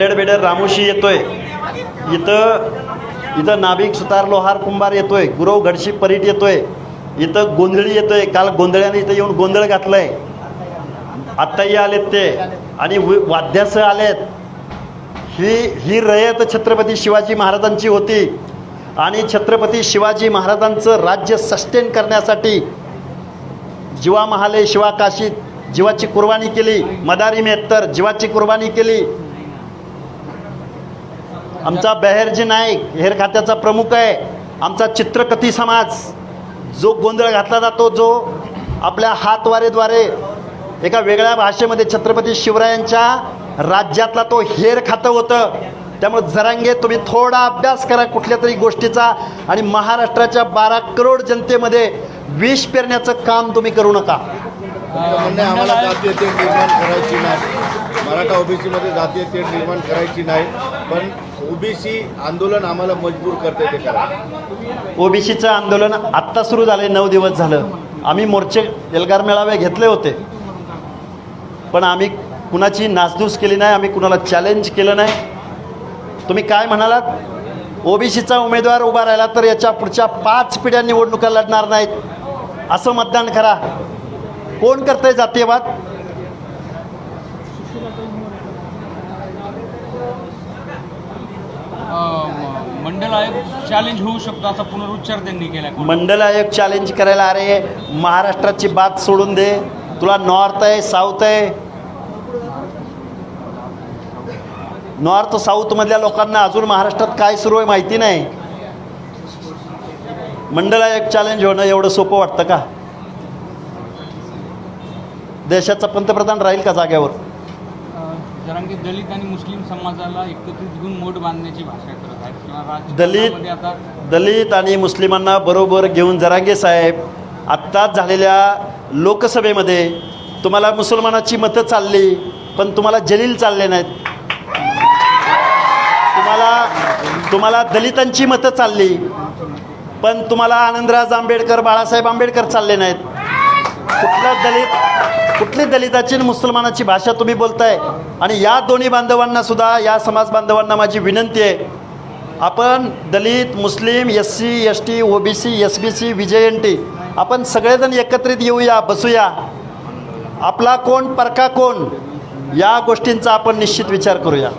बेडर बेडर रामोशी येतोय. इथं इथं नाभिक सुतार लोहार कुंभार येतोय. गुरव गडशी परीट येतोय. इथं गोंधळी येतोय. काल गोंधळ्याने इथं येऊन गोंधळ घातलाय. आत्ताही आलेत ते. आणि व- वाद्यासह आलेत. ही ही रयत छत्रपती शिवाजी महाराजांची होती. आणि छत्रपती शिवाजी महाराजांचं राज्य सस्टेन करण्यासाठी जीवा महाले शिवा काशीत जीवाची कुर्बानी केली. मदारी मेहत्तर जीवाची कुर्बानी केली. आमचा बहेरजी नाईक हेर खात्याचा प्रमुख आहे. आमचा चित्रकथी समाज जो गोंधळ घातला जातो जो आपल्या हातवारेद्वारे एका वेगळ्या भाषेमध्ये छत्रपती शिवरायांच्या राज्यातला तो हेर खातं होतं. त्यामुळे जरांगे तुम्ही थोडा अभ्यास करा कुठल्या तरी गोष्टीचा आणि महाराष्ट्राच्या बारा करोड जनतेमध्ये विष पेरण्याचं काम तुम्ही करू नका. आम्हाला जातीय तेढ निर्माण करायची नाही. मराठा ओबीसीमध्ये जातीय तेढ निर्माण करायची नाही. पण ओबीसी आंदोलन आम्हाला मजबूर करते ते करा. ओबीसीचं आंदोलन आत्ता सुरू झाले नऊ दिवस झालं. आम्ही मोर्चे एल्गार मेळावे घेतले होते. पण आम्ही कुणाची नासधूस केली नाही आम्ही कुणाला चॅलेंज केलं नाही. तुम्ही काय म्हणालात? ओबीसीचा उमेदवार उभा राहिला तर याच्या पुढच्या पाच पिढ्या निवडणुका लढणार नाहीत. असं मतदान करा. कोण करतंय जातीयवाद? मंडल आयोग चॅलेंज होऊ शकतो असा पुनरुच्चार त्यांनी केला. मंडल आयोग चॅलेंज करायला अरे महाराष्ट्राची बात सोडून दे. तुला नॉर्थ आहे साऊथ आहे. नॉर्थ साऊथमधल्या लोकांना अजून महाराष्ट्रात काय सुरू आहे माहिती नाही. मंडल आयोग चॅलेंज होणं एवढं सोपं वाटतं का? देशाचा पंतप्रधान राहील का जाग्यावर जरांगे दलित आणि मुस्लिम समाजाला एकत्रित घेऊन मोठ बांधण्याची भाषा करत आहेत किंवा दलित आता दलित आणि मुस्लिमांना बरोबर घेऊन जरांगे साहेब आत्ताच झालेल्या लोकसभेमध्ये तुम्हाला मुसलमानाची मतं चालली पण तुम्हाला जलील चालले नाहीत. तुम्हाला तुम्हाला दलितांची मतं चालली पण तुम्हाला आनंदराज आंबेडकर बाळासाहेब आंबेडकर चालले नाहीत. कुठल्या दलित कुठली दलिताची आणि मुसलमानाची भाषा तुम्ही बोलताय? आणि या दोन्ही बांधवांना सुद्धा या समाज बांधवांना माझी विनंती आहे. आपण Dalit Muslim S C S T O B C S B C V J N T आपण सगळेजण एकत्रित येऊया बसूया. आपला कोण परका कोण? या गोष्टींचा आपण निश्चित विचार करूया.